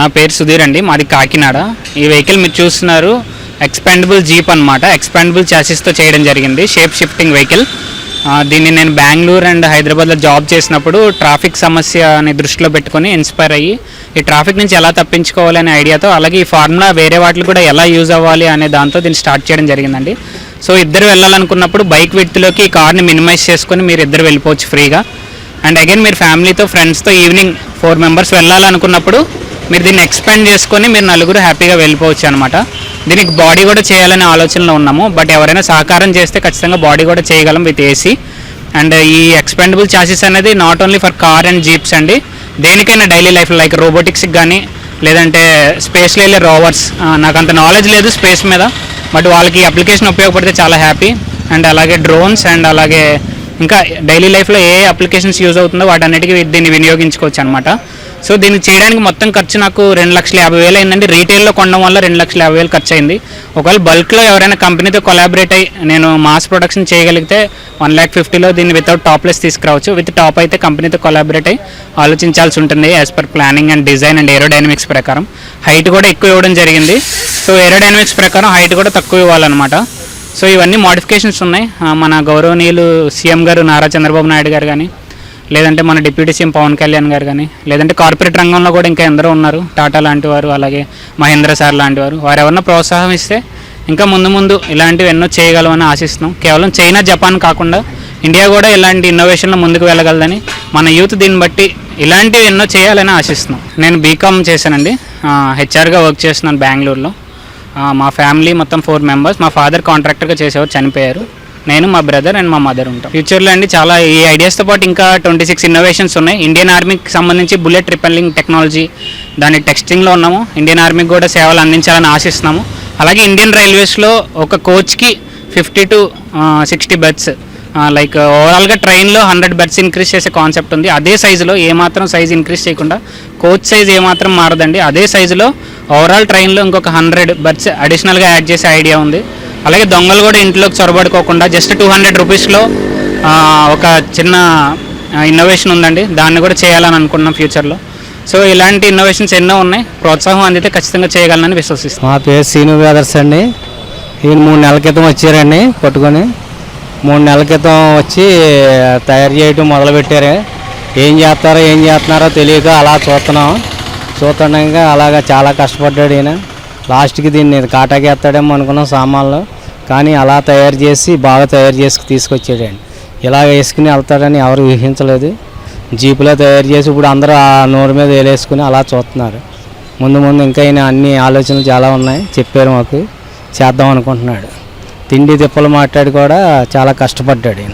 నా పేరు సుధీర్ అండి మాది కాకినాడ. ఈ వెహికల్ మీరు చూస్తున్నారు ఎక్స్పెండబుల్ జీప్ అనమాట ఎక్స్పాండబుల్ చాసిస్తో చేయడం జరిగింది షేప్ షిఫ్టింగ్ వెహికల్ దీన్ని నేను బెంగళూరు అండ్ హైదరాబాద్లో జాబ్ చేసినప్పుడు ట్రాఫిక్ సమస్యని దృష్టిలో పెట్టుకొని ఇన్స్పైర్ అయ్యి ఈ ట్రాఫిక్ నుంచి ఎలా తప్పించుకోవాలి అనే ఐడియాతో అలాగే ఈ ఫార్ములా వేరే వాటికి కూడా ఎలా యూజ్ అవ్వాలి అనే దాంతో దీన్ని స్టార్ట్ చేయడం జరిగిందండి. సో ఇద్దరు వెళ్ళాలనుకున్నప్పుడు బైక్ విడ్త్లోకి ఈ కార్ని మినిమైజ్ చేసుకొని మీరు ఇద్దరు వెళ్ళిపోవచ్చు ఫ్రీగా అండ్ అగైన్ మీరు ఫ్యామిలీతో ఫ్రెండ్స్తో ఈవినింగ్ ఫోర్ మెంబర్స్ వెళ్ళాలనుకున్నప్పుడు మీరు దీన్ని ఎక్స్పెండ్ చేసుకొని మీరు నలుగురు హ్యాపీగా వెళ్ళిపోవచ్చు అనమాట దీనికి బాడీ కూడా చేయాలనే ఆలోచనలో ఉన్నాము. బట్ ఎవరైనా సహకారం చేస్తే ఖచ్చితంగా బాడీ కూడా చేయగలం విత్ ఏసీ అండ్ ఈ ఎక్స్పెండబుల్ ఛాసెస్ అనేది not only for car and jeeps అండి. దేనికైనా డైలీ లైఫ్ లైక్ రోబోటిక్స్కి కానీ లేదంటే స్పేస్లో వెళ్ళే రోవర్స్ నాకు అంత నాలెడ్జ్ లేదు స్పేస్ మీద. బట్ వాళ్ళకి అప్లికేషన్ ఉపయోగపడితే చాలా హ్యాపీ అండ్ అలాగే డ్రోన్స్ అండ్ అలాగే ఇంకా డైలీ లైఫ్లో ఏ అప్లికేషన్స్ యూజ్ అవుతుందో వాటన్నిటికీ దీన్ని వినియోగించుకోవచ్చు అనమాట సో దీన్ని చేయడానికి మొత్తం ఖర్చు నాకు రెండు లక్షల యాభై వేలు అయిందండి. రీటైల్లో కొనడం వల్ల రెండు లక్షల యాభై వేలు ఖర్చు అయింది. ఒకవేళ బల్క్లో ఎవరైనా కంపెనీతో కొలాబరేట్ అయ్యి నేను మాస్ ప్రొడక్షన్ చేయగలిగితే వన్ ల్యాక్ ఫిఫ్టీలో దీన్ని వితౌట్ టాప్లెస్ తీసుకురావచ్చు. విత్ టాప్ అయితే కంపెనీతో కొలాబరేట్ అయ్యి ఆలోచించాల్సి ఉంటుంది as per planning and design and aerodynamics ప్రకారం. హైట్ కూడా ఎక్కువ ఇవ్వడం జరిగింది. సో ఏరోడైనమిక్స్ ప్రకారం హైట్ కూడా తక్కువ ఇవ్వాలన్నమాట. సో ఇవన్నీ మోడిఫికేషన్స్ ఉన్నాయి. మన గౌరవనీయులు సీఎం గారు నారా చంద్రబాబు నాయుడు గారు కానీ లేదంటే మన డిప్యూటీ సీఎం పవన్ కళ్యాణ్ గారు కానీ లేదంటే కార్పొరేట్ రంగంలో కూడా ఇంకా ఎందరో ఉన్నారు. టాటా లాంటి వారు అలాగే మహేంద్ర సార్ లాంటి వారు. వారు ఎవరన్నా ప్రోత్సాహం ఇస్తే ఇంకా ముందు ముందు ఇలాంటివి ఎన్నో చేయగలమని ఆశిస్తున్నాం. కేవలం చైనా జపాన్ కాకుండా ఇండియా కూడా ఇలాంటి ఇన్నోవేషన్లో ముందుకు వెళ్ళగలదని మన యూత్ దీన్ని బట్టి ఇలాంటివి ఎన్నో చేయాలని ఆశిస్తున్నాం. నేను బీకామ్ చేశానండి. హెచ్ఆర్గా వర్క్ చేస్తున్నాను బెంగళూరులో. మా ఫ్యామిలీ మొత్తం ఫోర్ మెంబర్స్. మా ఫాదర్ కాంట్రాక్టర్గా చేసేవారు చనిపోయారు. నేను మా బ్రదర్ అండ్ మా మదర్ ఉంటాం. ఫ్యూచర్లో అండి చాలా ఈ ఐడియాస్తో పాటు ఇంకా ట్వంటీ సిక్స్ ఇన్నోవేషన్స్ ఉన్నాయి. ఇండియన్ ఆర్మీకి సంబంధించి బుల్లెట్ రిపెల్లింగ్ టెక్నాలజీ దాని టెక్స్టింగ్లో ఉన్నాము. ఇండియన్ ఆర్మీకి కూడా సేవలు అందించాలని ఆశిస్తున్నాము. అలాగే ఇండియన్ రైల్వేస్లో ఒక కోచ్కి fifty to sixty beds like ఓవరాల్గా ట్రైన్లో హండ్రెడ్ బెడ్స్ ఇంక్రీజ్ చేసే కాన్సెప్ట్ ఉంది. అదే సైజులో ఏమాత్రం సైజ్ ఇంక్రీజ్ చేయకుండా కోచ్ సైజ్ ఏమాత్రం మారదండి. అదే సైజులో ఓవరాల్ ట్రైన్లో ఇంకొక హండ్రెడ్ బెడ్స్ అడిషనల్గా యాడ్ చేసే ఐడియా ఉంది. అలాగే దొంగలు కూడా ఇంట్లోకి చొరబడుకోకుండా జస్ట్ టూ హండ్రెడ్ రూపీస్లో ఒక చిన్న ఇన్నోవేషన్ ఉందండి. దాన్ని కూడా చేయాలని అనుకున్నాం ఫ్యూచర్లో సో ఇలాంటి ఇన్నోవేషన్స్ ఎన్నో ఉన్నాయి. ప్రోత్సాహం అందితే ఖచ్చితంగా చేయగలనని విశ్వసిస్తాం మా పేరు సీను బ్రదర్స్ అండి. ఈయన మూడు నెలల క్రితం వచ్చారండి పట్టుకొని మూడు నెలల క్రితం వచ్చి తయారు చేయటం మొదలుపెట్టారు. ఏం చేస్తారో ఏం చేస్తున్నారో తెలియక అలా చూస్తున్నాం. చూస్తుండగా అలాగా చాలా కష్టపడ్డాడు ఈయన. లాస్ట్కి దీన్ని కాటాకేస్తాడేమో అనుకున్నాం సామాన్లు. కానీ అలా తయారు చేసి బాగా తయారు చేసి తీసుకొచ్చాడండి ఇలా వేసుకుని వెళ్తాడని ఎవరు ఊహించలేదు. జీపులో తయారు చేసి ఇప్పుడు అందరూ ఆ నోరు మీద వేలేసుకుని అలా చూస్తున్నారు. ముందు ముందు ఇంకా ఈయన అన్ని ఆలోచనలు చాలా ఉన్నాయి. చెప్పారు మాకు. చేద్దాం అనుకుంటున్నాడు. తిండి తిప్పలు మాట్లాడి కూడా చాలా కష్టపడ్డాడు ఈయన.